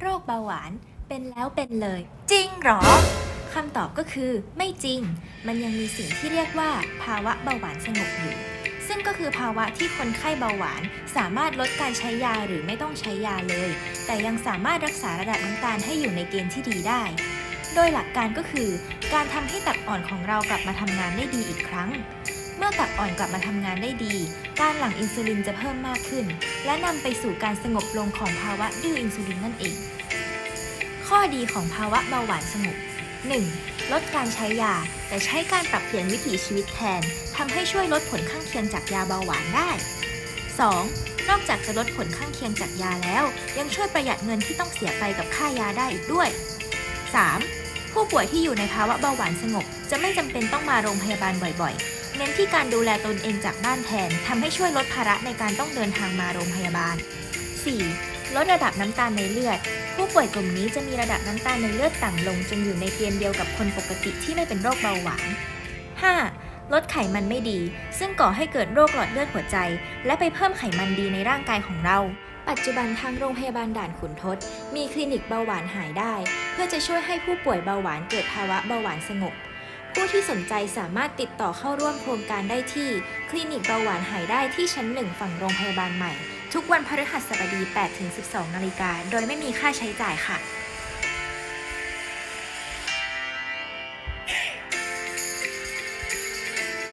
โรคเบาหวานเป็นแล้วเป็นเลย จริงเหรอคำตอบก็คือไม่จริง มันยังมีสิ่งที่เรียกว่า ภาวะเบาหวานสงบอยู่ ซึ่งก็คือภาวะที่คนไข้เบาหวานสามารถลดการใช้ยาหรือไม่ต้องใช้ยาเลย แต่ยังสามารถรักษาระดับน้ำตาลให้อยู่ในเกณฑ์ที่ดีได้ โดยหลักการก็คือ การทำให้ตับอ่อนของเรากลับมาทำงานได้ดีอีกครั้ง เมื่อตับอ่อนกลับมาทำงานได้ดี การหลั่งอินซูลินจะเพิ่มมากขึ้น และนำไปสู่การสงบลงของภาวะดื้ออินซูลินนั่นเอง ข้อดีของภาวะเบาหวานสงบ 1. ลดการใช้ยา แต่ใช้การปรับเปลี่ยนวิถีชีวิตแทนทำให้ช่วยลดผลข้างเคียงจากยาเบาหวานได้ 2. นอกจากจะลดผลข้างเคียงจากยาแล้ว ยังช่วยประหยัดเงินที่ต้องเสียไปกับค่ายาได้อีกด้วย 3. ผู้ป่วยที่อยู่ในภาวะเบาหวานสงบ จะไม่จำเป็นต้องมาโรงพยาบาลบ่อยๆ เน้นที่การดูแลตนเองจากบ้านแทนทำให้ช่วยลดภาระในการต้องเดินทางมาโรงพยาบาล 4. ลดระดับน้ำตาลในเลือด ผู้ป่วยกลุ่มนี้จะมีระดับน้ำตาลในเลือดต่ำลงจนอยู่ในเกณฑ์เดียวกับคนปกติที่ไม่เป็นโรคเบาหวาน 5. ลดไขมันไม่ดี ซึ่งก่อให้เกิดโรคหลอดเลือดหัวใจ และไปเพิ่มไขมันดีในร่างกายของเรา ปัจจุบันทางโรงพยาบาลด่านขุนทด มีคลินิกเบาหวานหายได้ เพื่อจะช่วยให้ผู้ป่วยเบาหวานเกิดภาวะเบาหวานสงบ ผู้ที่สนใจสามารถติดต่อเข้าร่วมโครงการได้ที่ คลินิกเบาหวานหายได้ที่ชั้น 1 ฝั่งโรงพยาบาลใหม่ ทุกวันพฤหัสบดี 8-12 นาฬิกา โดยไม่มีค่าใช้จ่ายค่ะ